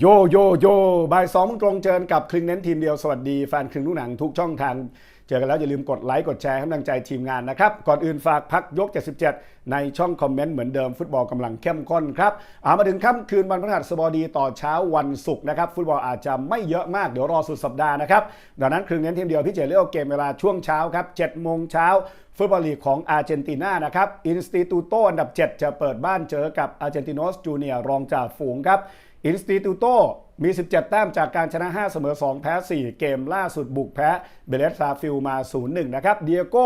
โยโยโยบ่ายสองตรงเจอกับคลึงเน้นทีมเดียวสวัสดีแฟนคลึงลูกหนังทุกช่องทาง เจอกันแล้วอย่าลืมกดไลค์กดแชร์ให้กำลังใจทีมงานนะครับ ก่อนอื่นฝากพักยก 77 ในช่องคอมเมนต์เหมือนเดิมฟุตบอลกำลังเข้มข้นครับอามาถึงค่ำคืนวันพฤหัสบดีต่อเช้าวันศุกร์นะครับ ฟุตบอลอาจจะไม่เยอะมากเดี๋ยวรอสุดสัปดาห์นะครับดังนั้นคลึงเน้นทีมเดียวพี่เจเลี้ยวเกมเวลาช่วงเช้าครับ7โมงเช้าฟุตบอลลีกของอาร์เจนตินานะครับอินสติตูโตอันดับ 7 จะเปิดบ้านเจอกับอาร์เจนติโนสจูเนียรองจ่าฝูงครับ อินสติตูโตมี 17 แต้มจากการชนะ 5 เสมอ 2 แพ้ 4 เกมล่าสุดบุกแพ้เบเลสซาฟิลมา 0-1 นะครับเดียโก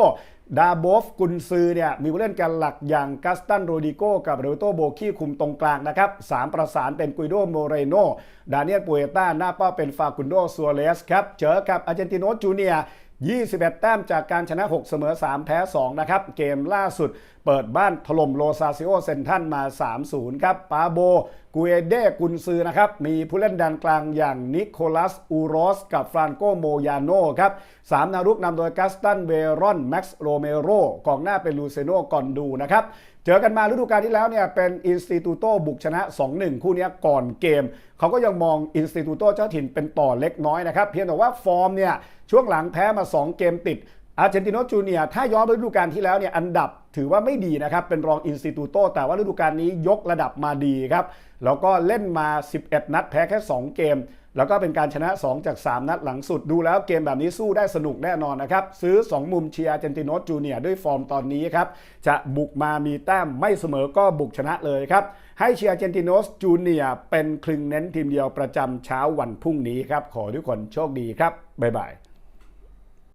ดาโบฟกุนซือเนี่ยมีผู้เล่นกันหลักอย่างกัสตันโรดิโกกับเรโตโบคีคุมตรงกลางนะครับสามประสานเป็นกุยโดโมเรโน ดาเนียลปูเอต้า หน้าเป้าเป็นฟากุนโดซัวเรสครับ เจอกับอาร์เจนติโนจูเนีย21 แต้มจากการชนะ 6 เสมอ 3 แพ้ 2 นะครับ เกมล่าสุดเปิดบ้านถล่มโลซาซิโอเซนทันมา 3-0 ครับ ปาโบ กูเอเดกุนซือนะครับ มีผู้เล่นแดนกลางอย่างนิโคลัสอูโรสกับฟรานโกโมยาโนครับสามนารุกนำโดยกัสตันเวรอนแม็กซ์โรเมโรกองหน้าเป็นลูเซโนกอนดูนะครับเจอกันมาฤดูกาลที่แล้วเนี่ยเป็นอินสติตูโตบุกชนะ 2-1 คู่นี้ก่อนเกม เขาก็ยังมองอินสติตูโตเจ้าถิ่นเป็นต่อเล็กน้อยนะครับ เพียงแต่ว่าฟอร์มเนี่ยช่วงหลังแพ้มา 2 เกมติดอาร์เจนติโนจูเนียถ้าย้อนไปฤดูกาลที่แล้วเนี่ยอันดับ ถือว่าไม่ดีนะครับ เป็นรองอินสติตูโตแต่ว่าฤดูกาลนี้ยกระดับมาดีครับ แล้วก็เล่นมา 11 นัดแพ้แค่ 2 เกม แล้วก็เป็นการชนะ 2 จาก 3 นัดหลังสุดดูแล้วเกมแบบนี้สู้ได้สนุกแน่นอนนะครับ ซื้อ 2 มุมเชียร์เจนติโนจูเนียด้วยฟอร์มตอนนี้ครับ จะบุกมามีแต้มไม่เสมอก็บุกชนะเลยครับให้เชียร์อาร์เจนติโนสจูเนียเป็นคลึงเน้นทีมเดียวประจำเช้าวันพรุ่งนี้ครับ ขอทุกคนโชคดีครับ บ๊ายบาย